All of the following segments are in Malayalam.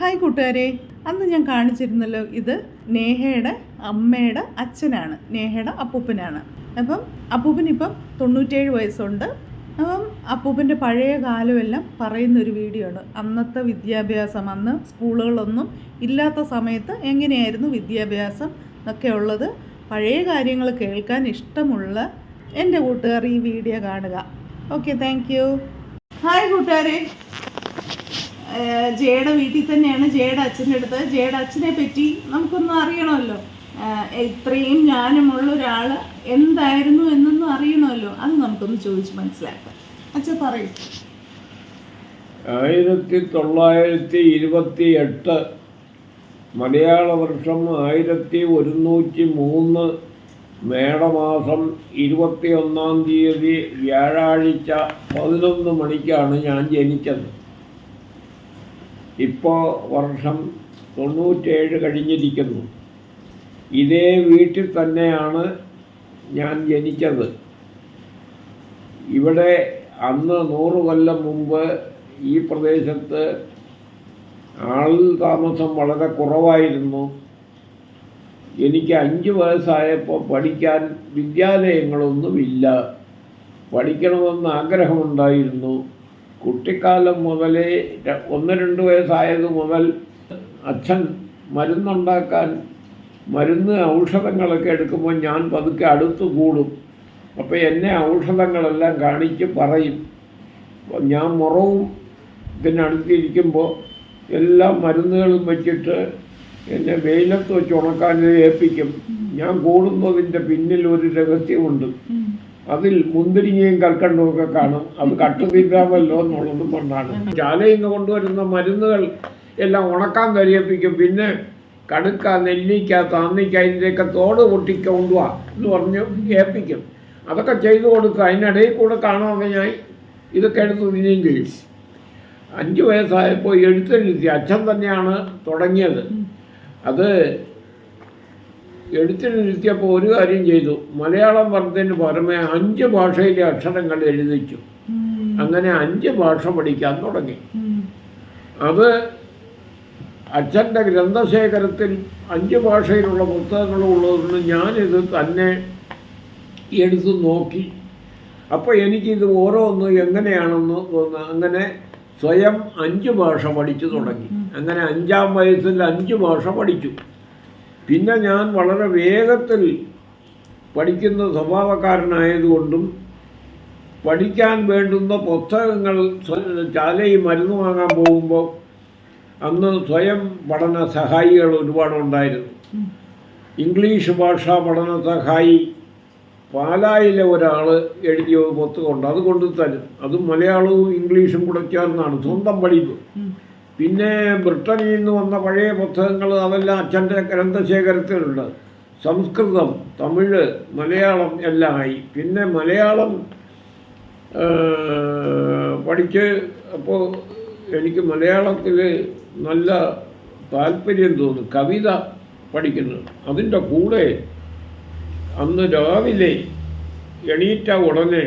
ഹായ് കൂട്ടുകാരെ അന്ന് ഞാൻ കാണിച്ചിരുന്നല്ലോ ഇത് നേഹയുടെ അമ്മയുടെ അച്ഛനാണ് നേഹയുടെ അപ്പൂപ്പനാണ്. അപ്പം അപ്പൂപ്പനിപ്പം തൊണ്ണൂറ്റേഴ് വയസ്സുണ്ട്. അപ്പം അപ്പൂപ്പന്റെ പഴയ കാലമെല്ലാം പറയുന്ന ഒരു വീഡിയോ ആണ് അന്നത്തെ വിദ്യാഭ്യാസം അന്ന് സ്കൂളുകളൊന്നും ഇല്ലാത്ത സമയത്ത് എങ്ങനെയായിരുന്നു വിദ്യാഭ്യാസം എന്നൊക്കെ ഉള്ളത് പഴയ കാര്യങ്ങൾ കേൾക്കാൻ ഇഷ്ടമുള്ള എന്റെ കൂട്ടുകാർ ഈ വീഡിയോ കാണുക. ഓക്കെ താങ്ക് ഹായ് കൂട്ടുകാരെ. ജയയുടെ വീട്ടിൽ തന്നെയാണ് ജയയുടെ അച്ഛന്റെ അടുത്ത്. ജയയുടെ അച്ഛനെ പറ്റി നമുക്കൊന്നും അറിയണമല്ലോ. ഇത്രയും ജ്ഞാനമുള്ള ഒരാൾ എന്തായിരുന്നു എന്നൊന്നും അറിയണമല്ലോ. അത് നമുക്കൊന്ന് ചോദിച്ച് മനസ്സിലാക്കാം. അച്ഛൻ പറയും. ആയിരത്തി തൊള്ളായിരത്തി ഇരുപത്തി എട്ട് മലയാള വർഷം ആയിരത്തി ഒരുന്നൂറ്റി മൂന്ന് മേടമാസം ഇരുപത്തി ഒന്നാം തീയതി വ്യാഴാഴ്ച പതിനൊന്ന് മണിക്കാണ് ഞാൻ ജനിച്ചത്. ഇപ്പോൾ വർഷം തൊണ്ണൂറ്റേഴ് കഴിഞ്ഞിരിക്കുന്നു. ഇതേ വീട്ടിൽ തന്നെയാണ് ഞാൻ ജനിച്ചത്. ഇവിടെ അന്ന് നൂറ് കൊല്ലം മുമ്പ് ഈ പ്രദേശത്ത് ആൾ താമസം വളരെ കുറവായിരുന്നു. എനിക്ക് അഞ്ച് വയസ്സായപ്പോൾ പഠിക്കാൻ വിദ്യാലയങ്ങളൊന്നുമില്ല. പഠിക്കണമെന്ന് ആഗ്രഹമുണ്ടായിരുന്നു. കുട്ടിക്കാലം മുതലേ ഒന്ന് രണ്ട് വയസ്സായത് മുതൽ അച്ഛൻ മരുന്നുണ്ടാക്കാൻ മരുന്ന് ഔഷധങ്ങളൊക്കെ എടുക്കുമ്പോൾ ഞാൻ പതുക്കെ അടുത്ത് കൂടും. അപ്പോൾ എന്നെ ഔഷധങ്ങളെല്ലാം കാണിച്ച് പറയും. ഞാൻ മുറവും ഇതിനടുത്തിരിക്കുമ്പോൾ എല്ലാ മരുന്നുകളും വെച്ചിട്ട് എന്നെ വെയിലത്ത് വെച്ച് ഉണക്കാൻ ഏൽപ്പിക്കും. ഞാൻ കൂടുന്നതിന്റെ പിന്നിൽ ഒരു രഹസ്യമുണ്ട്. അതിൽ മുന്തിരിങ്ങയും കൽക്കണ്ടും ഒക്കെ കാണും. അത് കട്ടു തീരാമല്ലോ എന്നുള്ളതും കൊണ്ടാണ് ചാലയിൽ നിന്ന് കൊണ്ടുവരുന്ന മരുന്നുകൾ എല്ലാം ഉണക്കാൻ കരിയപ്പിക്കും പിന്നെ കടുക്ക നെല്ലിക്ക താന്നിക്ക ഇതിന്റെയൊക്കെ തോട് പൊട്ടിക്കൊണ്ടുവാ എന്ന് പറഞ്ഞ് ഏൽപ്പിക്കും. അതൊക്കെ ചെയ്തു കൊടുക്കുക. അതിനിടയിൽ കൂടെ കാണാതെ ഞാൻ ഇതൊക്കെ എടുത്ത് തിന്നുകയും ചെയ്യും. അഞ്ച് വയസ്സായപ്പോൾ എഴുത്തെഴുതി. അച്ഛൻ തന്നെയാണ് തുടങ്ങിയത്. അത് എഴുത്തിനിരുത്തിയപ്പോൾ ഒരു കാര്യം ചെയ്തു. മലയാളം പറഞ്ഞതിന് പുറമെ അഞ്ച് ഭാഷയിലെ അക്ഷരങ്ങൾ എഴുതിച്ചു. അങ്ങനെ അഞ്ച് ഭാഷ പഠിക്കാൻ തുടങ്ങി. അത് അച്ഛന്റെ ഗ്രന്ഥശേഖരത്തിൽ അഞ്ച് ഭാഷയിലുള്ള പുസ്തകങ്ങൾ ഉള്ളതുകൊണ്ട് ഞാനിത് തന്നെ എടുത്ത് നോക്കി. അപ്പോൾ എനിക്കിത് ഓരോന്ന് എങ്ങനെയാണെന്ന് തോന്നുന്നു അങ്ങനെ സ്വയം അഞ്ച് ഭാഷ പഠിച്ചു തുടങ്ങി. അങ്ങനെ അഞ്ചാം വയസ്സിൽ അഞ്ച് ഭാഷ പഠിച്ചു. പിന്നെ ഞാൻ വളരെ വേഗത്തിൽ പഠിക്കുന്ന സ്വഭാവക്കാരനായതുകൊണ്ടും പഠിക്കാൻ വേണ്ടുന്ന പുസ്തകങ്ങൾ ചാലയിൽ മരുന്ന് വാങ്ങാൻ പോകുമ്പോൾ അന്ന് സ്വയം പഠന സഹായികൾ ഒരുപാടുണ്ടായിരുന്നു. ഇംഗ്ലീഷ് ഭാഷാ പഠന സഹായി പാലായിലെ ഒരാൾ എഴുതിയ പുസ്തകമുണ്ട് അത് കൊണ്ടു തരും അത് മലയാളവും ഇംഗ്ലീഷും കൂടെ ചേർന്നാണ്. സ്വന്തം പഠിപ്പ്. പിന്നെ ബ്രിട്ടനിൽ നിന്ന് വന്ന പഴയ പുസ്തകങ്ങൾ അതെല്ലാം അച്ഛന്റെ ഗ്രന്ഥശേഖരത്തിലുണ്ട്. സംസ്കൃതം തമിഴ് മലയാളം എല്ലാം ആയി. പിന്നെ മലയാളം പഠിച്ച് അപ്പോൾ എനിക്ക് മലയാളത്തിൽ നല്ല താല്പര്യം തോന്നി. കവിത പഠിക്കുന്നു. അതിന്റെ കൂടെ അന്ന് രാവിലെ എണീറ്റ ഉടനെ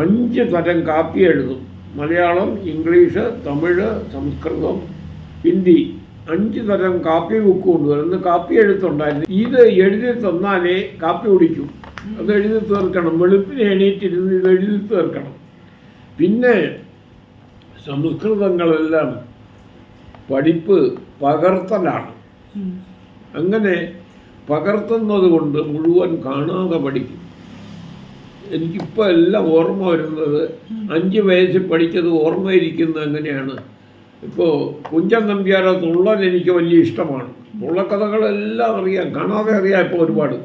അഞ്ച് തരം കാപ്പി എഴുതും. മലയാളം ഇംഗ്ലീഷ് തമിഴ് സംസ്കൃതം ഹിന്ദി അഞ്ച് തരം കാപ്പി ബുക്ക് കൊണ്ടുവരുന്ന കാപ്പി എഴുത്തുണ്ടായിരുന്നു. ഇത് എഴുതി തന്നാലേ കാപ്പി കുടിക്കും അത് എഴുതി തീർക്കണം. വെളുപ്പിന് എണീറ്റിരുന്ന് ഇത് എഴുതി തീർക്കണം. പിന്നെ സംസ്കൃതങ്ങളെല്ലാം പഠിപ്പ് പകർത്തലാണ്. അങ്ങനെ പകർത്തുന്നത് കൊണ്ട് മുഴുവൻ കാണാതെ പഠിക്കും. എനിക്കിപ്പോൾ എല്ലാം ഓർമ്മ വരുന്നത് അഞ്ച് വയസ്സിൽ പഠിച്ചത് ഓർമ്മയിരിക്കുന്നത് എങ്ങനെയാണ്? ഇപ്പോൾ കുഞ്ചൻ നമ്പ്യാരെ തുള്ളൻ എനിക്ക് വലിയ ഇഷ്ടമാണ്. തുള്ളക്കഥകളെല്ലാം അറിയാം കാണാതെ അറിയാം ഇപ്പോൾ ഒരുപാട്.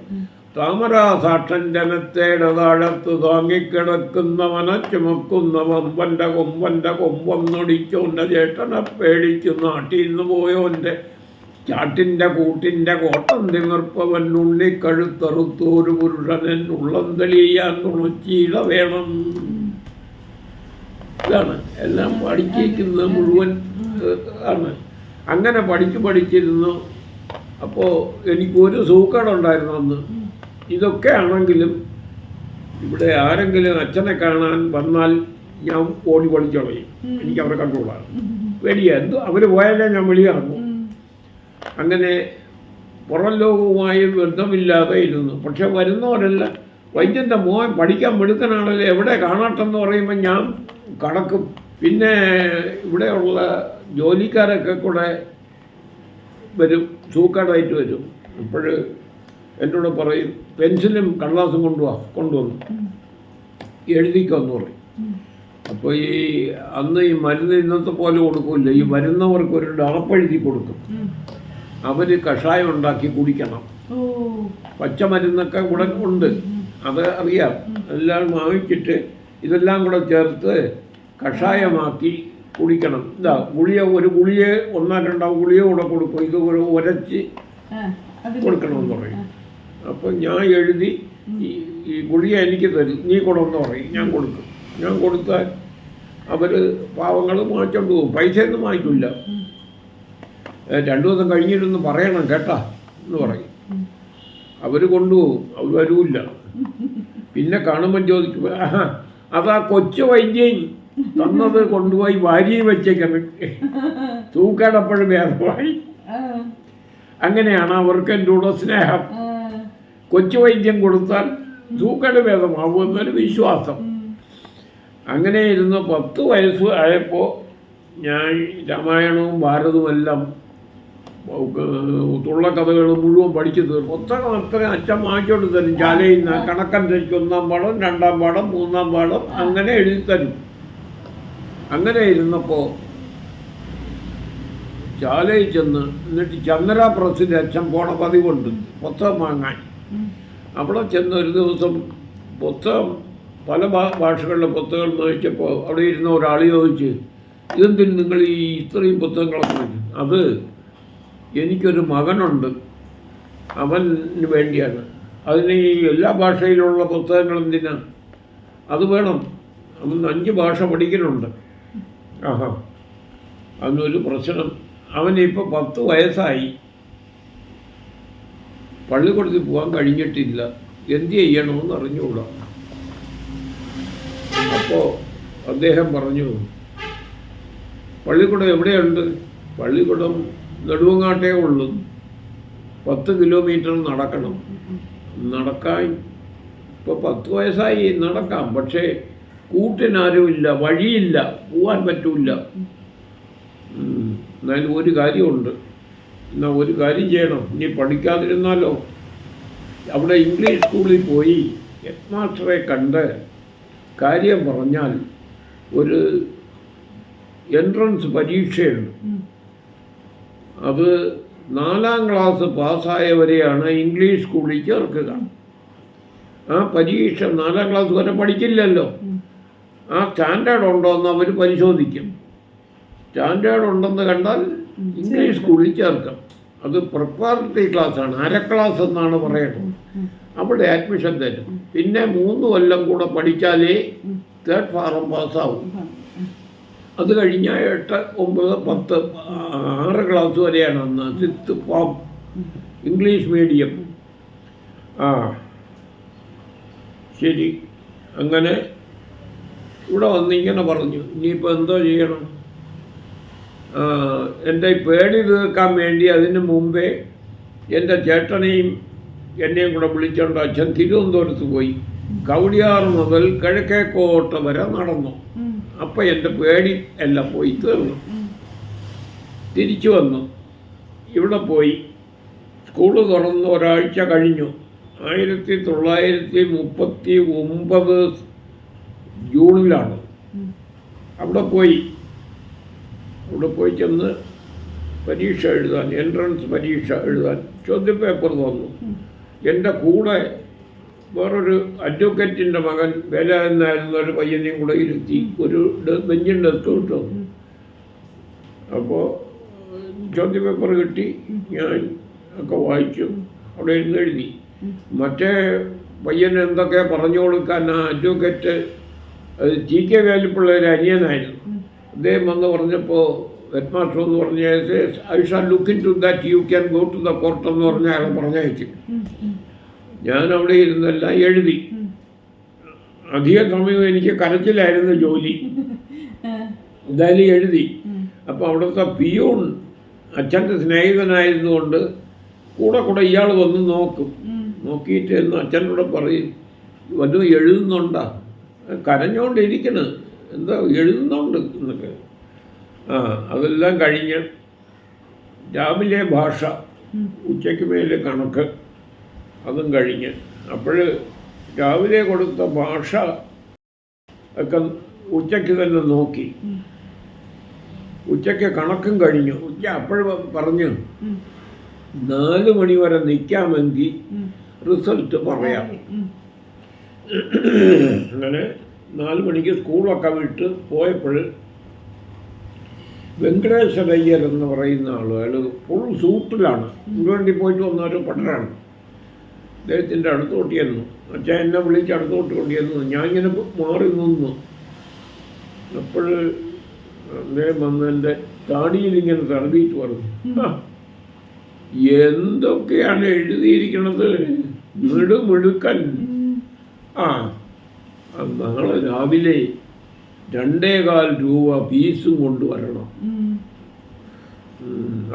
താമരാസാക്ഷൻ സാക്ഷൻ ജനത്തേടെ താഴത്ത് താങ്ങിക്കിടക്കുന്നവനെ ചുമക്കുന്ന വമ്പന്റെ കൊമ്പന്റെ കൊമ്പൊന്നൊടിച്ചോന്റെ ചേട്ടനെ പേടിച്ചു നാട്ടിൽ നിന്ന് പോയോന്റെ ചാട്ടിന്റെ കൂട്ടിന്റെ കോട്ടം തിമിർപ്പവൻ കഴുത്തറുത്തോരു പുരുഷനൻ ഉള്ളം തെളിയാൻ തുണച്ചീട വേണം. ഇതാണ്. എല്ലാം പഠിച്ചിരിക്കുന്നത് മുഴുവൻ ആണ്. അങ്ങനെ പഠിച്ചു പഠിച്ചിരുന്നു. അപ്പോൾ എനിക്കൊരു സൂക്കേടുണ്ടായിരുന്നു അന്ന്. ഇതൊക്കെ ആണെങ്കിലും ഇവിടെ ആരെങ്കിലും അച്ഛനെ കാണാൻ വന്നാൽ ഞാൻ ഓടി പഠിച്ചു തുടങ്ങി എനിക്ക് അവരെ കണ്ടുകൂടാ വലിയ എന്തോ അവർ പോയാലേ ഞാൻ വെളിയിറങ്ങും. അങ്ങനെ പുറം ലോകവുമായി ബന്ധമില്ലാതെ ഇരുന്നു. പക്ഷെ വരുന്നവരല്ല. വൈദ്യന്റെ മോൻ പഠിക്കാൻ മിടുക്കനാണല്ലോ എവിടെ കാണട്ടെന്ന് പറയുമ്പോൾ ഞാൻ കടക്കും. പിന്നെ ഇവിടെയുള്ള ജോലിക്കാരൊക്കെ കൂടെ വരും. സൂക്കാടായിട്ട് വരും. അപ്പോൾ എന്നോട് പറയും പെൻസിലും കടലാസും കൊണ്ടുവാ കൊണ്ടുവന്നു. എഴുതിക്കൊന്നു പറയും. അപ്പോൾ ഈ അന്ന് ഈ മരുന്ന് ഇന്നത്തെ പോലെ കൊടുക്കില്ല. ഈ വരുന്നവർക്ക് ഒരു ഡാപ്പെഴുതി കൊടുക്കും. ഉം. അവർ കഷായം ഉണ്ടാക്കി കുടിക്കണം. പച്ചമരുന്നൊക്കെ കൂടെ ഉണ്ട്. അത് അറിയാം. എല്ലാം വാങ്ങിച്ചിട്ട് ഇതെല്ലാം കൂടെ ചേർത്ത് കഷായമാക്കി കുടിക്കണം. ഇതാ ഗുളിയ ഒരു ഗുളിയ ഒന്നാ രണ്ടോ ഗുളിയ കൂടെ കൊടുക്കും. ഇത് ഒരു ഉരച്ച് കൊടുക്കണമെന്ന് പറയും. അപ്പോൾ ഞാൻ എഴുതി ഈ ഗുളിയ എനിക്ക് തരും. നീ കൊടുന്ന് പറയും. ഞാൻ കൊടുക്കും. ഞാൻ കൊടുത്താൽ അവർ പാവങ്ങൾ വാങ്ങിച്ചോണ്ട് പോകും. പൈസയൊന്നും വാങ്ങിക്കില്ല രണ്ടു ദിവസം കഴിഞ്ഞിട്ടൊന്ന് പറയണം കേട്ടാ എന്ന് പറയും. അവർ കൊണ്ടുപോകും. അവർ വരൂല്ല. പിന്നെ കാണുമ്പോൾ ചോദിക്കും "ആഹാ, അതാ കൊച്ചു വൈദ്യൻ തന്നത് കൊണ്ടുപോയി വാരിയിൽ വെച്ചേക്കണം തൂക്കടപ്പോഴും ഭേദമായി ആ, അങ്ങനെയാണ് അവർക്ക് എന്റെ കൂടെ സ്നേഹം. കൊച്ചു വൈദ്യം കൊടുത്താൽ തൂക്കട ഭേദമാവും എന്നൊരു വിശ്വാസം. അങ്ങനെ ഇരുന്ന് പത്ത് വയസ്സ് ആയപ്പോൾ ഞാൻ രാമായണവും ഭാരതവും എല്ലാം തുള്ളക്കഥകൾ മുഴുവൻ പഠിച്ചു തീർക്കും പുസ്തകം അത്ര അച്ഛൻ വാങ്ങിച്ചോണ്ട് തരും. ചാലയിൽ നിന്ന് കണക്കനുസരിച്ച് ഒന്നാം പാഠം രണ്ടാം പാഠം മൂന്നാം പാഠം അങ്ങനെ എഴുതി തരും. അങ്ങനെ ഇരുന്നപ്പോൾ ചാലയിൽ ചെന്ന് എന്നിട്ട് ചന്ദ്ര പ്രസിന്റെ അച്ഛൻ പോണ പതിവുണ്ട്. പുസ്തകം വാങ്ങാൻ. അവിടെ ചെന്ന് ഒരു ദിവസം പുസ്തകം പല ഭാഷകളിലെ പുസ്തകങ്ങൾ വായിച്ചപ്പോൾ അവിടെ ഇരുന്ന ഒരാൾ ചോദിച്ച് ഇതെന്തിന് നിങ്ങൾ ഈ ഇത്രയും പുസ്തകങ്ങളൊക്കെ അത് എനിക്കൊരു മകനുണ്ട്. അവന് വേണ്ടിയാണ്. അതിന് ഈ എല്ലാ ഭാഷയിലുള്ള പുസ്തകങ്ങൾ എന്തിനാ? അത് വേണം. അവൻ അഞ്ച് ഭാഷ പഠിക്കുന്നുണ്ട് ആഹാ. അതിനൊരു പ്രശ്നം. അവനിപ്പോൾ പത്ത് വയസ്സായി. പള്ളിക്കൂടത്തിൽ പോകാൻ കഴിഞ്ഞിട്ടില്ല. എന്ത് ചെയ്യണമെന്ന് അറിഞ്ഞുകൂടാ. അപ്പോൾ അദ്ദേഹം പറഞ്ഞു പള്ളിക്കൂടം എവിടെയുണ്ട്? പള്ളിക്കൂടം നെടുവങ്ങാട്ടേ ഉള്ളൂ. പത്ത് കിലോമീറ്റർ നടക്കണം. നടക്കാൻ ഇപ്പോൾ പത്ത് വയസ്സായി നടക്കാം. പക്ഷേ കൂട്ടിനാരുമില്ല വഴിയില്ല പോവാൻ പറ്റൂല. എന്നാലും ഒരു കാര്യമുണ്ട്. എന്നാൽ ഒരു കാര്യം ചെയ്യണം. ഇനി പഠിക്കാതിരുന്നാലോ? അവിടെ ഇംഗ്ലീഷ് സ്കൂളിൽ പോയി ഹെഡ് മാസ്റ്ററെ കണ്ട് കാര്യം പറഞ്ഞാൽ ഒരു എൻട്രൻസ് പരീക്ഷയുണ്ട്. അത് നാലാം ക്ലാസ് പാസ്സായവരെയാണ് ഇംഗ്ലീഷ് സ്കൂളിൽ ചേർക്കുക. ആ പരീക്ഷ നാലാം ക്ലാസ് വരെ പഠിക്കില്ലല്ലോ. ആ സ്റ്റാൻഡേർഡ് ഉണ്ടോ എന്ന് അവർ പരിശോധിക്കും. സ്റ്റാൻഡേർഡ് ഉണ്ടെന്ന് കണ്ടാൽ ഇംഗ്ലീഷ് സ്കൂളിൽ ചേർക്കാം. അത് പ്രിപ്പറേറ്ററി ക്ലാസ്സാണ് അര ക്ലാസ് എന്നാണ് പറയുന്നത്. അവിടെ അഡ്മിഷൻ തരും. പിന്നെ മൂന്ന് കൊല്ലം കൂടെ പഠിച്ചാലേ തേർഡ് ഫാറം പാസ്സാവും. അത് കഴിഞ്ഞ എട്ട് ഒമ്പത് പത്ത് ആറ് ക്ലാസ് വരെയാണ് അന്ന് സിക്സ് ഫോം ഇംഗ്ലീഷ് മീഡിയം ആ. ശരി. അങ്ങനെ ഇവിടെ വന്നിങ്ങനെ പറഞ്ഞു. ഇനിയിപ്പോൾ എന്തോ ചെയ്യണം? എന്റെ പേടി തീർക്കാൻ വേണ്ടി അതിന് മുമ്പേ എന്റെ ചേട്ടനെയും എന്നെയും കൂടെ വിളിച്ചോണ്ട് അച്ഛൻ തിരുവനന്തപുരത്ത് പോയി. കവടിയാർ മുതൽ കിഴക്കേക്കോട്ട വരെ നടന്നു. അപ്പം എന്റെ പേടി എല്ലാം പോയി തീർന്നു. തിരിച്ചു വന്നു. ഇവിടെ പോയി. സ്കൂൾ തുറന്ന് ഒരാഴ്ച കഴിഞ്ഞു. ആയിരത്തി തൊള്ളായിരത്തി മുപ്പത്തി ഒമ്പത് ജൂണിലാണ്. അവിടെ പോയി. അവിടെ പോയി ചെന്ന് പരീക്ഷ എഴുതാൻ എൻട്രൻസ് പരീക്ഷ എഴുതാൻ ചോദ്യപേപ്പർ തന്നു. എന്റെ കൂടെ വേറൊരു അഡ്വക്കേറ്റിന്റെ മകൻ വേല എന്നായിരുന്ന ഒരു പയ്യനെയും കൂടെ ഇരുത്തി ഒരു ബെഞ്ചിന്റെ അടുത്ത് വിട്ടു. അപ്പോൾ ചോദ്യപേപ്പർ കിട്ടി. ഞാൻ ഒക്കെ വായിച്ചു. അവിടെ ഇരുന്ന് എഴുതി. മറ്റേ പയ്യന് എന്തൊക്കെ പറഞ്ഞു കൊടുക്കാൻ ആ അഡ്വക്കേറ്റ്? അത് ടി കെ വേലിപ്പിള്ളയുടെ അനിയനായിരുന്നു. അദ്ദേഹം വന്ന് പറഞ്ഞപ്പോൾ ഹെഡ് മാസ്റ്റർ എന്ന് പറഞ്ഞ I shall look into that you can go to the court എന്ന് പറഞ്ഞ അയാളെ പറഞ്ഞയച്ചു. ഞാൻ അവിടെ ഇരുന്നെല്ലാം എഴുതി. അധിക സമയം എനിക്ക് കരച്ചിലായിരുന്നു ജോലി. എന്തായാലും എഴുതി. അപ്പോൾ അവിടുത്തെ പിയൂൺ അച്ഛന്റെ സ്നേഹിതനായിരുന്നുകൊണ്ട് കൂടെ കൂടെ ഇയാൾ വന്ന് നോക്കും നോക്കിയിട്ട് എന്ന് അച്ഛനോട് പറയും വല്ലതും എഴുതുന്നുണ്ടാ കരഞ്ഞോണ്ടിരിക്കണ് എന്താ എഴുതുന്നുണ്ട് എന്നൊക്കെ ആ അതെല്ലാം കഴിഞ്ഞ് രാവിലെ ഭാഷ. ഉച്ചയ്ക്ക് മേലെ കണക്ക് അതും കഴിഞ്ഞ് അപ്പോൾ രാവിലെ കൊടുത്ത ഭാഷ ഒക്കെ ഉച്ചയ്ക്ക് തന്നെ നോക്കി. ഉച്ചയ്ക്ക് കണക്കും കഴിഞ്ഞു ഉച്ച അപ്പോഴും പറഞ്ഞു. നാല് മണി വരെ നിൽക്കാമെങ്കിൽ. റിസൾട്ട് പറയാം. അങ്ങനെ നാല് മണിക്ക് സ്കൂളൊക്കെ വിട്ട് പോയപ്പോൾ വെങ്കടേശ്വരയ്യർ എന്ന് പറയുന്ന ആൾ അയാൾ ഫുൾ സൂട്ടിലാണ് ഇംഗ്ലണ്ടിൽ പോയിട്ട് വന്ന ഒരു പട്ടരാണ് അദ്ദേഹത്തിന്റെ അടുത്തോട്ട് ചെന്നു അച്ഛൻ എന്നെ വിളിച്ച് അടുത്തോട്ട് കൊണ്ട് ചെന്നു ഞാൻ ഇങ്ങനെ മാറി നിന്നു. അപ്പോൾ അദ്ദേഹം വന്ന് എന്റെ താടിയിൽ ഇങ്ങനെ തടവിയിട്ട് പറഞ്ഞു. എന്തൊക്കെയാണ് എഴുതിയിരിക്കുന്നത് മിടുമിടുക്കൻ ആ നാളെ രാവിലെ രണ്ടേകാൽ രൂപ ഫീസും കൊണ്ടുവരണം.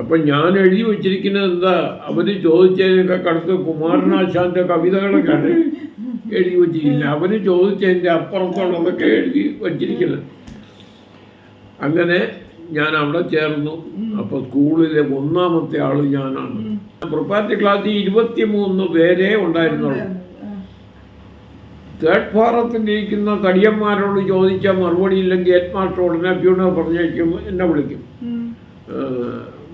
അപ്പം ഞാൻ എഴുതി വച്ചിരിക്കുന്നത് എന്താ? അവർ ചോദിച്ചതിനൊക്കെ കടുത്ത് കുമാരനാശാന്റെ കവിതകളൊക്കെയാണ് എഴുതി വച്ചിരിക്കുന്നത്. അവർ ചോദിച്ചതിന്റെ അപ്പുറത്തുള്ളതൊക്കെ എഴുതി വച്ചിരിക്കുന്നത്. അങ്ങനെ ഞാൻ അവിടെ ചേർന്നു. അപ്പോൾ സ്കൂളിലെ ഒന്നാമത്തെ ആൾ ഞാനാണ്. പ്രിപ്പാറ്റി ക്ലാസ്സിൽ ഇരുപത്തി മൂന്ന് പേരെ ഉണ്ടായിരുന്നുള്ളൂ. തേർഡ് ഫാറത്തിലിരിക്കുന്ന തടിയന്മാരോട് ചോദിച്ചാൽ മറുപടി ഇല്ലെങ്കിൽ ഹെഡ് മാസ്റ്റർ ഉടനെ പ്യൂണർ പറഞ്ഞേക്കും എന്നെ വിളിക്കും.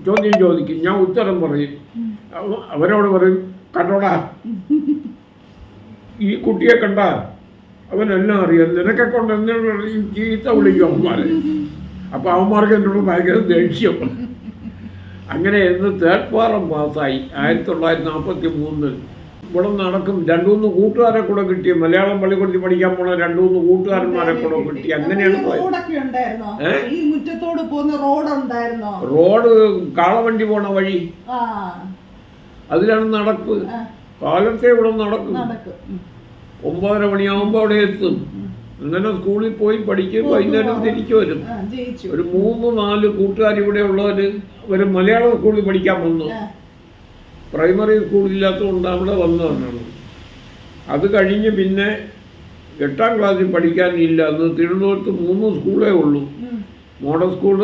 ചോദ്യം ചോദിക്കും. ഞാൻ ഉത്തരം പറയും. അവരോട് പറയും കണ്ടോടാ ഈ കുട്ടിയെ കണ്ട അവനെല്ലാം അറിയാം. നിനക്കെ കൊണ്ട് എന്നോട് ചീത്ത വിളിക്കും അവന്മാരെ? അപ്പോൾ അവന്മാർക്ക് എന്നോട് ഭയങ്കര ദേഷ്യം. അങ്ങനെ എന്ന് തേർഡ് പാസ്സായി. ആയിരത്തി തൊള്ളായിരത്തി നാൽപ്പത്തി മൂന്നിൽ ഇവിടെ നടക്കും. രണ്ടു മൂന്ന് കൂട്ടുകാരെ കൂടെ കിട്ടി മലയാളം പള്ളിക്കൂടത്തിൽ പഠിക്കാൻ പോണ രണ്ടു മൂന്ന് കൂട്ടുകാരന്മാരെ കൂടെ കിട്ടി. അങ്ങനെയാണ് പോയത്. റോഡ് കാളവണ്ടി പോണ വഴി. അതിലാണ് നടപ്പ്. കാലത്തെ ഇവിടെ നടക്കും. ഒമ്പതര മണിയാവുമ്പോ അവിടെ എത്തും. അങ്ങനെ സ്കൂളിൽ പോയി പഠിക്കും. വൈകുന്നേരം തിരിച്ചു വരും. ഒരു മൂന്ന് നാല് കൂട്ടുകാർ ഇവിടെ ഉള്ളവർ ഒരു മലയാളം സ്കൂളിൽ പഠിക്കാൻ വന്നു. പ്രൈമറി സ്കൂളില്ലാത്തതുകൊണ്ട് അവിടെ വന്നതാണ്. അത് കഴിഞ്ഞ് പിന്നെ എട്ടാം ക്ലാസ്സിൽ പഠിക്കാനില്ല. അന്ന് തിരുവനന്തപുരത്ത് മൂന്ന് സ്കൂളേ ഉള്ളൂ. Model school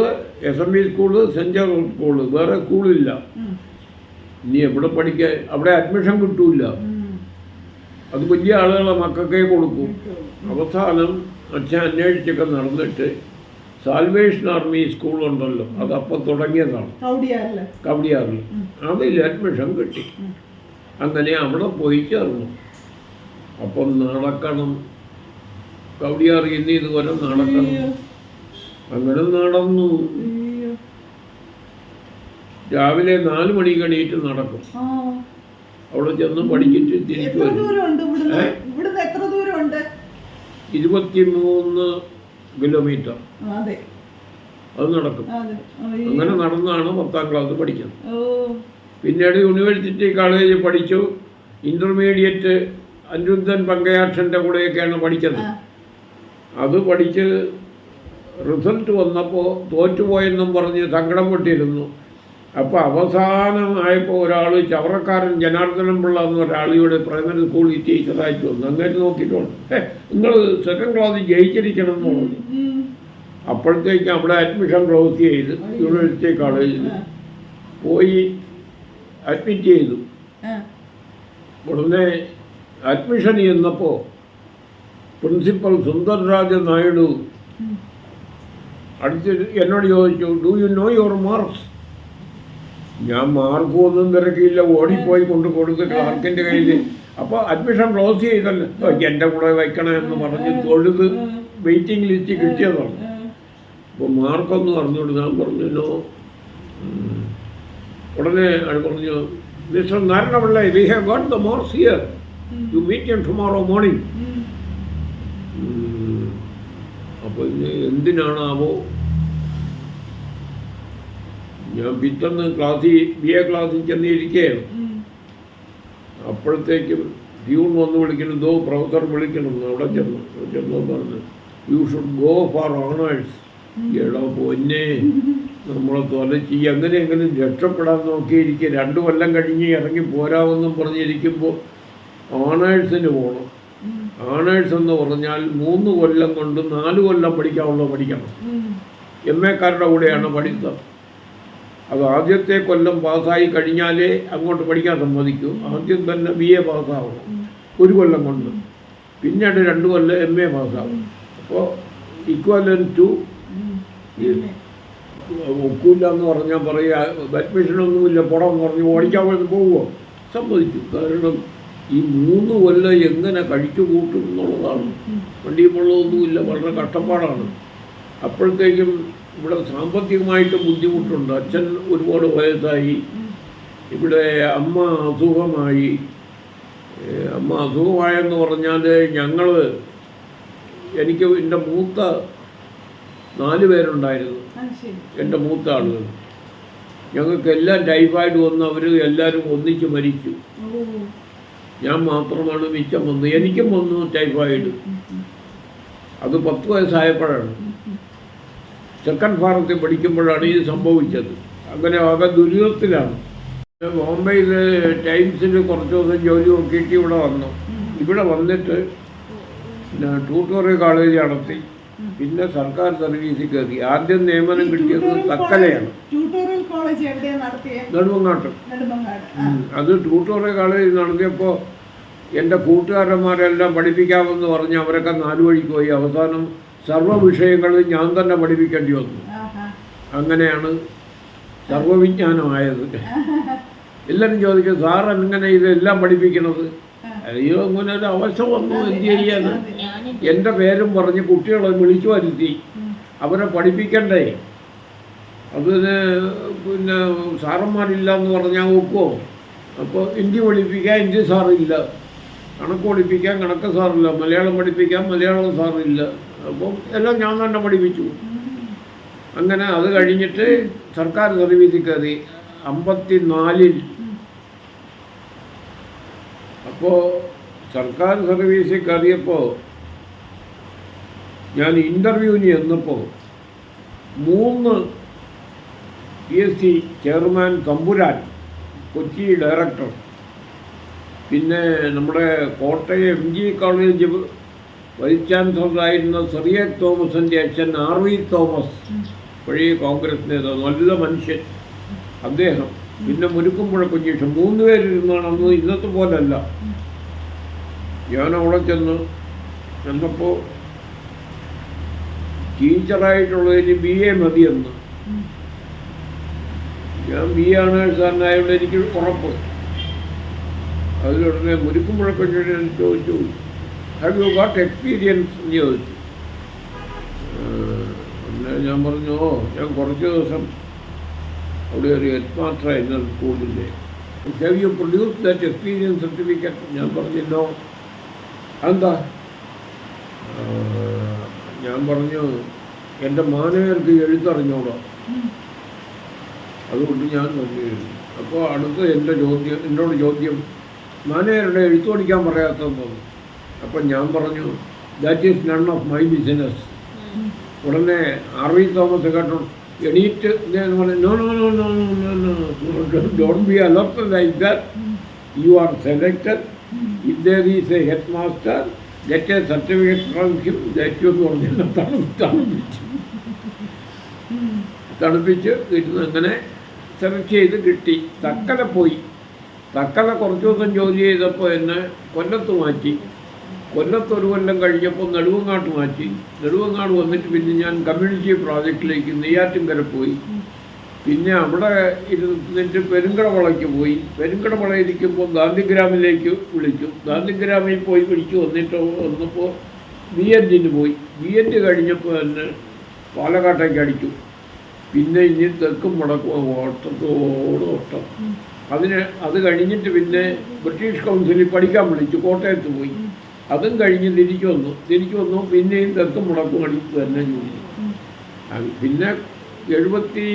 S M B school Saint Joseph school. വേറെ സ്കൂളില്ല. ഇനി എവിടെ പഠിക്കാൻ? അവിടെ അഡ്മിഷൻ കിട്ടൂല. അത് വലിയ ആളുകളെ മക്കൾക്കേ കൊടുക്കും. അവസാനം അച്ഛൻ അന്വേഷിച്ചൊക്കെ നടന്നിട്ട് സാൽവേഷൻ ആർമി സ്കൂളുണ്ടല്ലോ അപ്പം തുടങ്ങിയതാണ്. കവടിയാറിൽ അതിൽ അഡ്മിഷൻ കിട്ടി. അങ്ങനെ അവിടെ പോയി ചേർന്നു. അപ്പം നടക്കണം. കവടിയാർ ഇന്ന് ഇതുവരെ നടക്കണം. അങ്ങനെ നടന്നു. രാവിലെ നാല് മണിക്ക് എണീറ്റ് നടക്കും. അവിടെ ചെന്ന് പഠിച്ചിട്ട് തിരിച്ചു വരും. ഇരുപത്തിമൂന്ന് കിലോമീറ്റർ. അതെ. നടക്കും. അങ്ങനെ നടന്നാണ് പത്താം ക്ലാസ് പഠിക്കുന്നത് പിന്നീട് യൂണിവേഴ്സിറ്റി കോളേജിൽ പഠിച്ചു. ഇന്റർമീഡിയറ്റ് അനിരുദ്ധൻ പങ്കയാക്ഷന്റെ കൂടെയൊക്കെയാണ് പഠിച്ചത്. അത് പഠിച്ച് റിസൾട്ട് വന്നപ്പോൾ തോറ്റുപോയെന്നും പറഞ്ഞ് സങ്കടം പെട്ടിരുന്നു. അപ്പോൾ അവസാനമായപ്പോൾ ഒരാൾ ചവറക്കാരൻ ജനാർദ്ദനം പിള്ള എന്ന ഒരാൾ ഇവിടെ പ്രൈമറി സ്കൂളിൽ ടീച്ചറായിട്ട് വന്നു. അങ്ങനെ നോക്കിയിട്ടുണ്ട്. ഏ നിങ്ങൾ സെക്കൻഡ് ക്ലാസ് ജയിച്ചിരിക്കണം എന്ന് പറഞ്ഞു. അപ്പോഴത്തേക്ക് അവിടെ അഡ്മിഷൻ ക്ലോസ് ചെയ്ത് യൂണിവേഴ്സിറ്റി കോളേജിൽ പോയി അഡ്മിറ്റ് ചെയ്തു. ഉടനെ അഡ്മിഷൻ ചെന്നപ്പോൾ പ്രിൻസിപ്പൽ സുന്ദർരാജ നായിഡു. അടുത്ത് എന്നോട് ചോദിച്ചു do you know your marks ഞാൻ മാർക്കൊന്നും തിരക്കിയില്ല. ഓടിപ്പോയി കൊണ്ട് കൊടുത്ത് ക്ലാർക്കിന്റെ കയ്യിൽ അപ്പോൾ അഡ്മിഷൻ ക്ലോസ് ചെയ്തല്ലോ. എന്റെ കൂടെ വയ്ക്കണമെന്ന് പറഞ്ഞ് തൊഴുത് വെയിറ്റിംഗ് ലിസ്റ്റ് കിട്ടിയതാണ്. അപ്പോൾ മാർക്കൊന്ന് പറഞ്ഞുകൊണ്ട് ഞാൻ പറഞ്ഞല്ലോ. ഉടനെ അയാൾ പറഞ്ഞു Mister Narayanapillai we have got the marks here you meet you tomorrow morning. അപ്പോൾ എന്തിനാണാവോ? ഞാൻ പിറ്റന്ന് ക്ലാസ്സിൽ ബി എ ക്ലാസ്സിൽ ചെന്നിരിക്കുകയാണ്. അപ്പോഴത്തേക്കും ട്യൂൺ വന്ന് വിളിക്കണം ദോ പ്രൊഫസർ വിളിക്കണം അവിടെ ചെന്നു. ചെന്നു പറഞ്ഞു you should go for honours എടോ പൊന്നെ നമ്മളെ തൊലച്ച് എങ്ങനെയെങ്കിലും രക്ഷപ്പെടാൻ നോക്കിയിരിക്കുക രണ്ടു കൊല്ലം കഴിഞ്ഞ് ഇറങ്ങി പോരാമെന്നും പറഞ്ഞിരിക്കുമ്പോൾ ഓണേഴ്സിന് പോകണം. ആണേഴ്സ് എന്ന് പറഞ്ഞാൽ മൂന്ന് കൊല്ലം കൊണ്ട് നാല് കൊല്ലം പഠിക്കാവുള്ള പഠിക്കണം. എം എക്കാരുടെ കൂടെയാണ് പഠിത്തം. അത് ആദ്യത്തെ കൊല്ലം പാസ്സായി കഴിഞ്ഞാലേ അങ്ങോട്ട് പഠിക്കാൻ സമ്മതിക്കൂ. ആദ്യം തന്നെ ബി എ പാസ്സാവും ഒരു കൊല്ലം കൊണ്ട്. പിന്നീട് രണ്ട് കൊല്ലം എം എ പാസ്സാവും അപ്പോൾ ഇക്വലൻ ടു. ഒക്കില്ല എന്ന് പറഞ്ഞാൽ പറയുക അഡ്മിഷനൊന്നുമില്ല പുറം പറഞ്ഞു ഓടിക്കാൻ വേണ്ടി പോവുമോ സമ്മതിച്ചു കാരണം ഈ മൂന്ന് കൊല്ലം എങ്ങനെ കഴിച്ചു കൂട്ടും എന്നുള്ളതാണ്. വണ്ടിയും വെള്ളമൊന്നുമില്ല വളരെ കഷ്ടപ്പാടാണ്. അപ്പോഴത്തേക്കും ഇവിടെ സാമ്പത്തികമായിട്ട് ബുദ്ധിമുട്ടുണ്ട്. അച്ഛൻ ഒരുപാട് വയസ്സായി. ഇവിടെ അമ്മ അസുഖമായി. അമ്മ അസുഖമായെന്ന് പറഞ്ഞാൽ ഞങ്ങൾ എനിക്ക് എന്റെ മൂത്ത നാല് പേരുണ്ടായിരുന്നു. എന്റെ മൂത്ത ആളുകൾ ഞങ്ങൾക്ക് എല്ലാം ടൈഫോയിഡ് വന്ന് അവർ എല്ലാവരും ഒന്നിച്ച് മരിച്ചു. ഞാൻ മാത്രമാണ് മിച്ചം വന്നത്. എനിക്കും വന്നു ടൈഫോയിഡ്. അത് പത്ത് വയസ്സായപ്പോഴാണ്. സെക്കൻഡ് ഫാറത്തിൽ പഠിക്കുമ്പോഴാണ് ഇത് സംഭവിച്ചത്. അങ്ങനെ ആകെ ദുരിതത്തിലാണ്. ബോംബെയിൽ ടൈംസിൽ കുറച്ച് ദിവസം ജോലി നോക്കിയിട്ട് ഇവിടെ വന്നു. ഇവിടെ വന്നിട്ട് ട്യൂട്ടോറിയൽ കോളേജ് നടത്തി. പിന്നെ സർക്കാർ സർവീസിൽ കയറി. ആദ്യം നിയമനം കിട്ടിയത് തക്കലയാണ്. നെടുമങ്ങാട്ട്. നെടുമങ്ങാട് അത് ട്യൂട്ടോറിയൽ കോളേജ് നടത്തിയപ്പോൾ എന്റെ കൂട്ടുകാരന്മാരെല്ലാം പഠിപ്പിക്കാമെന്ന് പറഞ്ഞ് അവരൊക്കെ നാലു വഴിക്ക് പോയി. അവസാനം സർവ വിഷയങ്ങളും ഞാൻ തന്നെ പഠിപ്പിക്കേണ്ടി വന്നു. അങ്ങനെയാണ് സർവവിജ്ഞാനമായത് എല്ലാവരും ചോദിക്കും സാർ എങ്ങനെ ഇതെല്ലാം പഠിപ്പിക്കണത്? അയ്യോ അങ്ങനെ ഒരു അവസ്ഥ വന്നു എന്ത് ചെയ്യാന്ന് എന്റെ പേരും പറഞ്ഞ് കുട്ടികളെ വിളിച്ചു വരുത്തി. അവരെ പഠിപ്പിക്കണ്ടേ? അതിന് പിന്നെ സാറന്മാരില്ല എന്ന് പറഞ്ഞാൽ ഒക്കുമോ അപ്പോൾ ഹിന്ദി പഠിപ്പിക്കാൻ ഹിന്ദി സാറില്ല. കണക്ക് പഠിപ്പിക്കാൻ കണക്ക് സാറില്ല. മലയാളം പഠിപ്പിക്കാൻ മലയാളം സാറില്ല. അപ്പം എല്ലാം ഞാൻ തന്നെ പഠിപ്പിച്ചു. അങ്ങനെ അത് കഴിഞ്ഞിട്ട് സർക്കാർ സർവീസിൽ കയറി അമ്പത്തി നാലിൽ അപ്പോൾ സർക്കാർ സർവീസിൽ കയറിയപ്പോൾ ഞാൻ ഇന്റർവ്യൂവിന് ചെന്നപ്പോൾ മൂന്ന് പി എസ് സി ചെയർമാൻ തമ്പുരാൻ കൊച്ചി ഡയറക്ടർ പിന്നെ നമ്മുടെ Kottayam M G college vice ചാൻസലറായിരുന്ന സെറിയ തോമസിന്റെ അച്ഛൻ ആർ വി തോമസ് പഴയ കോൺഗ്രസ് നേതാവ് നല്ല മനുഷ്യൻ. അദ്ദേഹം പിന്നെ മുരുക്കുമ്പുഴ കുഞ്ഞീഷൻ മൂന്ന് പേരിരുന്നാണ് അന്ന് ഇന്നത്തെ പോലല്ല. ഞാൻ അവിടെ ചെന്ന് ചെന്നപ്പോൾ ടീച്ചറായിട്ടുള്ളതിന് ബി എ മതിയെന്ന്. ഞാൻ ബി എ ആണേഴ്സാരനായതുകൊണ്ട് എനിക്ക് ഉറപ്പ്. അതിലുടനെ മുരുക്കുമ്പുഴ കുഞ്ഞീഷൻ ചോദിച്ചു. ഹാവ് യു ഗോട്ട് എക്സ്പീരിയൻസ് എന്ന് ചോദിച്ചു പിന്നെ ഞാൻ പറഞ്ഞു ഓ ഞാൻ കുറച്ച് ദിവസം അവിടെ ഒരു ഹെഡ് മാസ്റ്ററായിരുന്നു സ്കൂളിന്റെ have you produce that experience certificate ഞാൻ പറഞ്ഞല്ലോ എന്താ ഞാൻ പറഞ്ഞു എന്റെ മാനേജർക്ക് എഴുത്തറിഞ്ഞോളാം അതുകൊണ്ട് ഞാൻ പറഞ്ഞു അപ്പോൾ അടുത്ത എന്റെ ചോദ്യം എന്നോട് ചോദ്യം മാനേജറുടെ എഴുത്തു പഠിക്കാൻ പറയാത്തതെന്ന് അപ്പം ഞാൻ പറഞ്ഞു that is none of my business ഉടനെ ആർ വി തോമസ് കേട്ടോ എണീറ്റ് ഞാൻ പറഞ്ഞു no no no no no no don't be alert like that you are selected if there is a head master get a certificate from him എന്ന് പറഞ്ഞാൽ തണുപ്പിച്ചു. തണുപ്പിച്ച് ഇരുന്ന് അങ്ങനെ സെലക്ട് ചെയ്ത് കിട്ടി. തക്കല പോയി. തക്കല കുറച്ച് ദിവസം ജോലി ചെയ്തപ്പോൾ എന്നെ കൊല്ലത്ത് മാറ്റി. കൊല്ലത്ത് ഒരു കൊല്ലം കഴിഞ്ഞപ്പോൾ നെടുവങ്ങാട്ട് മാറ്റി. നെടുവങ്ങാട് വന്നിട്ട് പിന്നെ ഞാൻ കമ്മ്യൂണിറ്റി പ്രോജക്റ്റിലേക്ക് നെയ്യാറ്റിൻകര പോയി. പിന്നെ അവിടെ ഇരുന്നിട്ട് പെരുങ്കടവളയ്ക്ക് പോയി. പെരുങ്കടവള ഇരിക്കുമ്പോൾ ഗാന്ധിഗ്രാമിലേക്ക് വിളിച്ചു. ഗാന്ധിഗ്രാമിൽ പോയി വിളിച്ചു. വന്നിട്ട് വന്നപ്പോൾ ബി എഡിന് പോയി. ബി എഡ് കഴിഞ്ഞപ്പോൾ തന്നെ പാലക്കാട്ടേക്ക് അടിച്ചു. പിന്നെ ഇനി തെക്കും മുടക്കും ഓട്ടത്തോട് ഓട്ടം അതിന് അത് കഴിഞ്ഞിട്ട് പിന്നെ ബ്രിട്ടീഷ് കൗൺസിലിൽ പഠിക്കാൻ വിളിച്ചു. കോട്ടയത്ത് പോയി. അതും കഴിഞ്ഞ് തിരിച്ചു വന്നു. തിരിച്ചു വന്നു. പിന്നെയും തെക്കും മുടക്കും അടിച്ചു തന്നെ ജോലി പിന്നെ എഴുപത്തി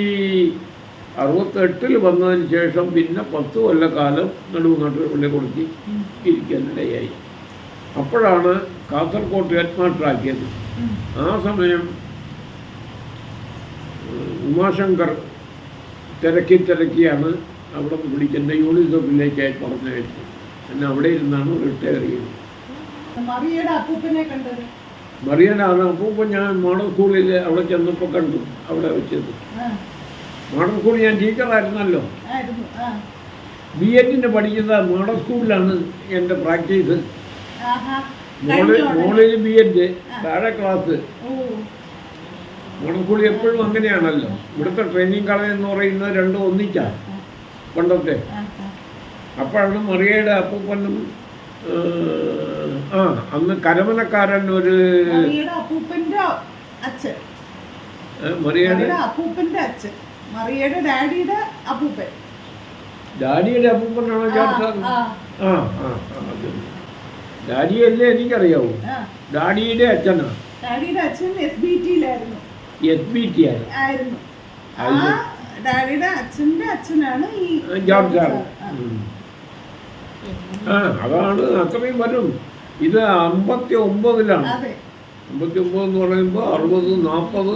അറുപത്തെട്ടിൽ വന്നതിന് ശേഷം പിന്നെ പത്ത് കൊല്ലക്കാലം നാട്ടിൽ ഉള്ളിൽ കൊടുത്തി ഇരിക്കാനിടയായി അപ്പോഴാണ് കാസർകോട്ട് ഹെഡ്മാസ്റ്ററാക്കിയത് ആ സമയം ഉമാശങ്കർ തിരക്കി തിരക്കിയാണ് അവിടെ വിളിക്കുന്ന യൂണിസെഫിലേക്കായി പറഞ്ഞയച്ചത്. എന്നെ അവിടെ ഇരുന്നാണ് റിട്ടയർ ചെയ്തത് മറിയയുടെ അപ്പൂപ്പനെ കണ്ടത്. മറിയനാണ് അപ്പൂപ്പൻ. ഞാൻ മോഡൽ സ്കൂളിൽ അവിടെ ചെന്നപ്പോൾ കണ്ടു. അവിടെ വെച്ചത്. മോഡൽ സ്കൂൾ ഞാൻ ടീച്ചറായിരുന്നല്ലോ. ബി എഡിന് പഠിക്കുന്ന മോഡൽ സ്കൂളിലാണ് എന്റെ പ്രാക്ടീസ്. മോളിൽ ബി എഡ് താഴെ ക്ലാസ് മോഡൽ സ്കൂളിൽ എപ്പോഴും അങ്ങനെയാണല്ലോ. ഇവിടുത്തെ ട്രെയിനിങ് കളയ എന്ന് പറയുന്നത് രണ്ടും ഒന്നിച്ചാണ് പണ്ടത്തെ. അപ്പോഴാണ് മറിയയുടെ അപ്പൂപ്പനും ആ അന്ന് കരമനക്കാരൻ ഒരു മറിയയുടെ അപ്പൂപ്പന്റെ അച്ഛൻ. മറിയയുടെ? ഡാഡിയുടെ അപ്പൂപ്പൻ. ഡാഡിയുടെ അപ്പൂപ്പനാണോ ആ, ആ, ഡാഡിയല്ലേ എനിക്കറിയാവൂ. ഡാഡിയുടെ അച്ഛനാ. ഡാഡിയുടെ അച്ഛൻ എസ് ബി ടിയിലായിരുന്നു. എസ് ബി ടി ആയിരുന്നു. ആ ആയിരുന്നു. ഡാഡിയുടെ അച്ഛന്റെ അച്ഛനാണ് ഈ ജോർജ് സാർ ആ. അതാണ് അത്രയും വരും. ഇത് അമ്പത്തി ഒമ്പതിലാണ് അമ്പത്തി ഒമ്പത് എന്ന് പറയുമ്പോൾ അറുപത് നാൽപ്പത്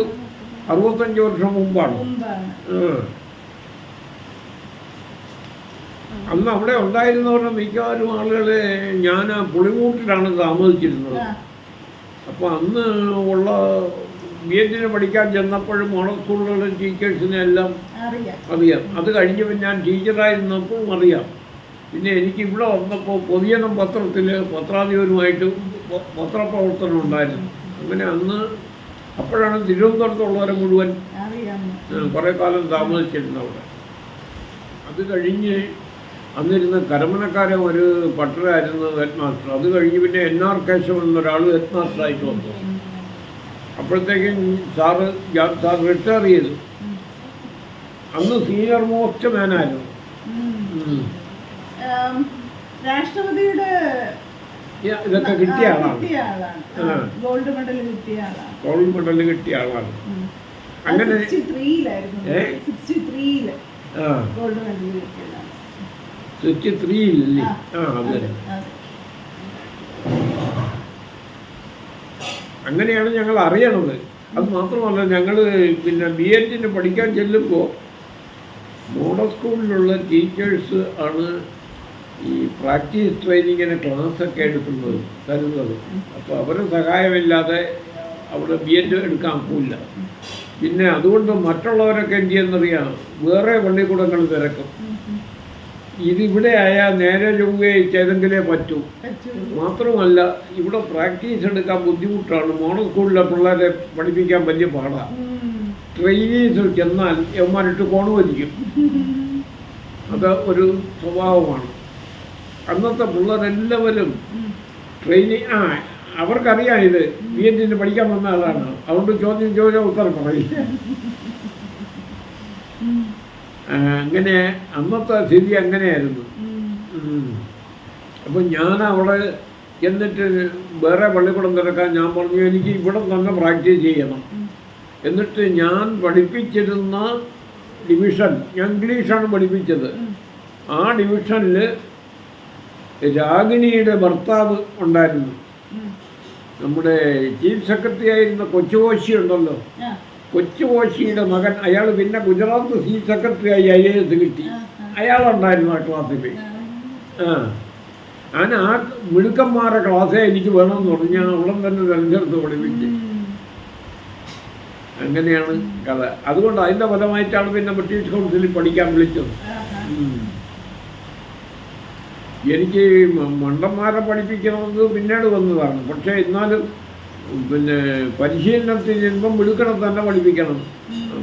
അറുപത്തഞ്ച് വർഷം മുമ്പാണ്. അന്ന് അവിടെ ഉണ്ടായിരുന്നവരുടെ മിക്കവാറും ആളുകളെ ഞാൻ പുളിമൂട്ടിലാണ് താമസിച്ചിരുന്നത്. അപ്പോൾ അന്ന് ഉള്ള ബി എഡിന് പഠിക്കാൻ ചെന്നപ്പോഴും മോഡൽ സ്കൂളുകളിലെ ടീച്ചേഴ്സിനെ എല്ലാം അറിയാം. അറിയാം. അത് കഴിഞ്ഞപ്പോൾ ഞാൻ ടീച്ചറായിരുന്നപ്പോഴും അറിയാം. പിന്നെ എനിക്ക് ഇവിടെ വന്നപ്പോൾ പൊതിയനം പത്രത്തിൽ പത്രാധിപരുമായിട്ട് പത്രപ്രവർത്തനം ഉണ്ടായിരുന്നു. അങ്ങനെ അന്ന് അപ്പോഴാണ് തിരുവനന്തപുരത്തുള്ളവരെ മുഴുവൻ കുറെ കാലം താമസിച്ചിരുന്നു അവിടെ. അത് കഴിഞ്ഞ് അന്നിരുന്ന കരമനക്കാരൻ ഒരു പട്ടരായിരുന്നു ഹെഡ് മാസ്റ്റർ അത് കഴിഞ്ഞ് പിന്നെ എൻ ആർ കേശവൻ എന്നൊരാൾ ഹെഡ് മാസ്റ്ററായിട്ട് വന്നു. അപ്പോഴത്തേക്കും സാറ് സാർ റിട്ടയർ ചെയ്തു. അന്ന് സീനിയർ മോസ്റ്റ് മാനായിരുന്നു. രാഷ്ട്രപതിയുടെ ഇതൊക്കെ കിട്ടിയ ആളാണ്. കിട്ടിയ. ഗോൾഡ് മെഡൽ കിട്ടിയ ആളാണ്. ഗോൾഡ് മെഡൽ കിട്ടിയ ആളാണ്. അങ്ങനെ- ഗോൾഡ് മെഡൽ കിട്ടിയതാണ്. സിക്സ്റ്റി ത്രീയിലല്ലേ? ആ. അതെ. അങ്ങനെയാണ് ഞങ്ങൾ അറിയണത്. അത് മാത്രമല്ല ഞങ്ങൾ പിന്നെ ബി എഡിന് പഠിക്കാൻ ചെല്ലുമ്പോൾ മോഡൽ സ്കൂളിലുള്ള ടീച്ചേഴ്സ് ആണ് ഈ പ്രാക്ടീസ് ട്രെയിനിങ്ങിന് ക്ലാസ്സൊക്കെ എടുക്കുന്നത് തരുന്നത്. അപ്പോൾ അവരെ സഹായമില്ലാതെ അവിടെ ബി എഡ് എടുക്കാൻ പോയില്ല പിന്നെ അതുകൊണ്ട് മറ്റുള്ളവരൊക്കെ എന്ത് ചെയ്യുന്നറിയാം? വേറെ പള്ളിക്കൂടങ്ങൾ തിരക്കും. ഇതിവിടെ ആയാൽ നേരെ ചൊവ്വേ ചെയ്തെങ്കിലേ പറ്റൂ. മാത്രമല്ല ഇവിടെ പ്രാക്ടീസ് എടുക്കാൻ ബുദ്ധിമുട്ടാണ്. മോഡൽ സ്കൂളിലെ പിള്ളേരെ പഠിപ്പിക്കാൻ വലിയ പാടാ. ട്രെയിനീസിൽ ചെന്നാൽ എമ്മാരിട്ട് കോണ് വലിക്കും അത് ഒരു സ്വഭാവമാണ്. അന്നത്തെ പിള്ളേരെല്ലാവരും. ട്രെയിനിങ് ആ അവർക്കറിയാം ഇത്. ബി എൻ ജിന് പഠിക്കാൻ വന്ന ആളാണ്. അതുകൊണ്ട് ചോദ്യം ചോദിച്ചാൽ ഉത്തരം പറയില്ല അങ്ങനെ അന്നത്തെ സ്ഥിതി അങ്ങനെയായിരുന്നു. അപ്പം ഞാൻ അവിടെ എന്നിട്ട് വേറെ പള്ളിക്കൂടം തിരക്കാൻ ഞാൻ പറഞ്ഞു എനിക്ക് ഇവിടെ തന്നെ പ്രാക്ടീസ് ചെയ്യണം. എന്നിട്ട് ഞാൻ പഠിപ്പിച്ചിരുന്ന ഡിവിഷൻ ഞാൻ ഇംഗ്ലീഷാണ് പഠിപ്പിച്ചത്. ആ ഡിവിഷനിൽ രാഗിണിയുടെ ഭർത്താവ് ഉണ്ടായിരുന്നു. നമ്മുടെ ചീഫ് സെക്രട്ടറി ആയിരുന്ന കൊച്ചുകോശി ഉണ്ടല്ലോ. കൊച്ചുകോശിയുടെ മകൻ അയാൾ പിന്നെ ഗുജറാത്ത് ചീഫ് സെക്രട്ടറി ആയി ഐ എസ് കിട്ടി. അയാളുണ്ടായിരുന്നു ആ ക്ലാസ്സിൽ ആ. ഞാൻ ആ മിടുക്കന്മാരുടെ ക്ലാസ്സേ എനിക്ക് വേണമെന്ന് പറഞ്ഞു. ഞാൻ അവിടെ തന്നെ തെരഞ്ഞെടുത്ത് പഠിപ്പിച്ച് വിട്ടി അങ്ങനെയാണ് കഥ. അതുകൊണ്ട് അതിന്റെ ഫലമായിട്ടാണ് പിന്നെ ബ്രിട്ടീഷ് കൗൺസിലിൽ പഠിക്കാൻ വിളിച്ചത്. എനിക്ക് മണ്ടന്മാരെ പഠിപ്പിക്കണമെന്ന് പിന്നീട് വന്നതാണ്. പക്ഷേ എന്നാലും പിന്നെ പരിശീലനത്തിൽ ചെല്ലുമ്പം മിടുക്കണം തന്നെ പഠിപ്പിക്കണം.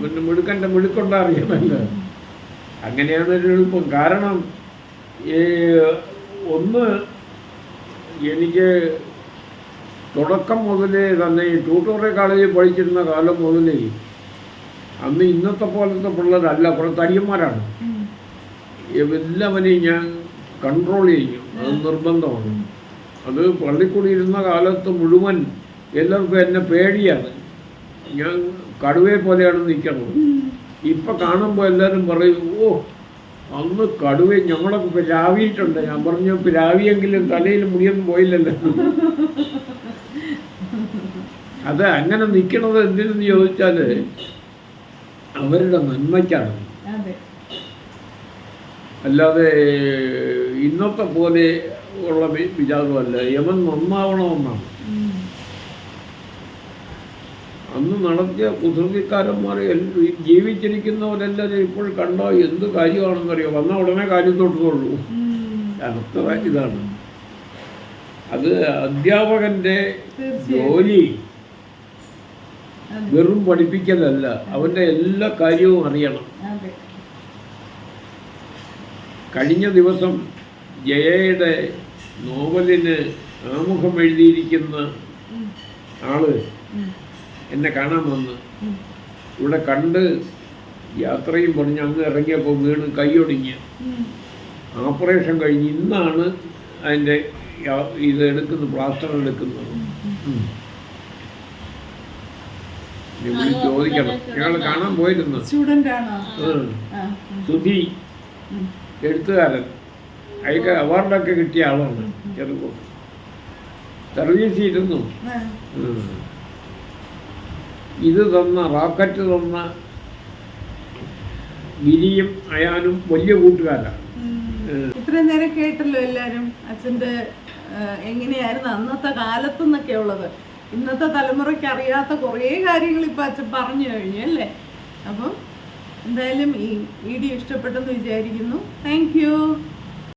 പിന്നെ മിടുക്കന്റെ മിടുക്കൊണ്ട അറിയണമല്ലോ അങ്ങനെയാണ് ഒരു എളുപ്പം. കാരണം ഈ ഒന്ന് എനിക്ക് തുടക്കം മുതലേ തന്നെ ഈ ട്യൂട്ടോറിയൽ കോളേജിൽ പഠിച്ചിരുന്ന കാലം മുതലേ അന്ന് ഇന്നത്തെ പോലത്തെ പിള്ളേരല്ല. കുറേ തടിയന്മാരാണ്. എല്ലാവരെയും ഞാൻ കൺട്രോൾ ചെയ്യും. അത് നിർബന്ധമാണ്. അത് പള്ളിക്കൂടി ഇരുന്ന കാലത്ത് മുഴുവൻ എല്ലാവർക്കും എന്നെ പേടിയാണ്. ഞാൻ കടുവയെ പോലെയാണ് നിൽക്കുന്നത്. ഇപ്പം കാണുമ്പോൾ എല്ലാവരും പറയും ഓ അന്ന് കടുവ ഞങ്ങളൊക്കെ ഇപ്പം രാവിയിട്ടുണ്ട്. ഞാൻ പറഞ്ഞു ഇപ്പം രാവിയെങ്കിലും തലയിൽ മുടിയൊന്നും പോയില്ലല്ലോ. അത് അങ്ങനെ നിൽക്കണത് എന്തിനെന്ന് ചോദിച്ചാൽ അവരുടെ നന്മയ്ക്കാണ്. അല്ലാതെ ഇന്നത്തെ പോലെ ഉള്ള വിചാരമല്ല. യമൻ നന്നാവണമെന്നാണ്. അന്ന് നടത്തിയ കുസൃതിക്കാരന്മാർ ജീവിച്ചിരിക്കുന്നവരെല്ലാം ഇപ്പോൾ കണ്ടോ എന്ത് കാര്യമാണെന്നറിയോ? വന്ന ഉടനെ കാര്യം തൊട്ടുള്ളൂ. അത്ര ഇതാണ്. അത് അധ്യാപകന്റെ ജോലി. വെറും പഠിപ്പിക്കലല്ല. അവന്റെ എല്ലാ കാര്യവും അറിയണം. കഴിഞ്ഞ ദിവസം ജയയുടെ നോവലിന് ആമുഖം എഴുതിയിരിക്കുന്ന. ആൾ എന്നെ കാണാൻ വന്ന്. ഇവിടെ കണ്ട് യാത്രയും പറഞ്ഞ് അങ്ങ് ഇറങ്ങിയപ്പോൾ വീണ് കൈയൊടിഞ്ഞ്. ഓപ്പറേഷൻ കഴിഞ്ഞ് ഇന്നാണ് അതിന്റെ ഇത് എടുക്കുന്നത് പ്ലാസ്റ്റർ എടുക്കുന്നത്. ചോദിക്കണം. ഞങ്ങൾ കാണാൻ പോയിരുന്നു. സുധി. എഴുത്തുകാരൻ. അയാൾക്ക് അവാർഡൊക്കെ കിട്ടിയ ആളാണ്. ചെറുപ്പം സർവീസ് ഇരുന്നു. ഇത് തന്ന റോക്കറ്റ് തന്ന ഗിരിയും അയാനും വലിയ കൂട്ടുകാരാണ്. ഇത്രയും നേരം കേട്ടല്ലോ എല്ലാരും അച്ഛന്റെ എങ്ങനെയായിരുന്നു അന്നത്തെ കാലത്തുനിന്നൊക്കെ ഉള്ളത്. ഇന്നത്തെ തലമുറയ്ക്ക് അറിയാത്ത കുറേ കാര്യങ്ങൾ ഇപ്പൊ അച്ഛൻ പറഞ്ഞു കഴിഞ്ഞു അല്ലേ? അപ്പം എന്തായാലും ഈ വീഡിയോ ഇഷ്ടപ്പെട്ടെന്ന് വിചാരിക്കുന്നു. താങ്ക്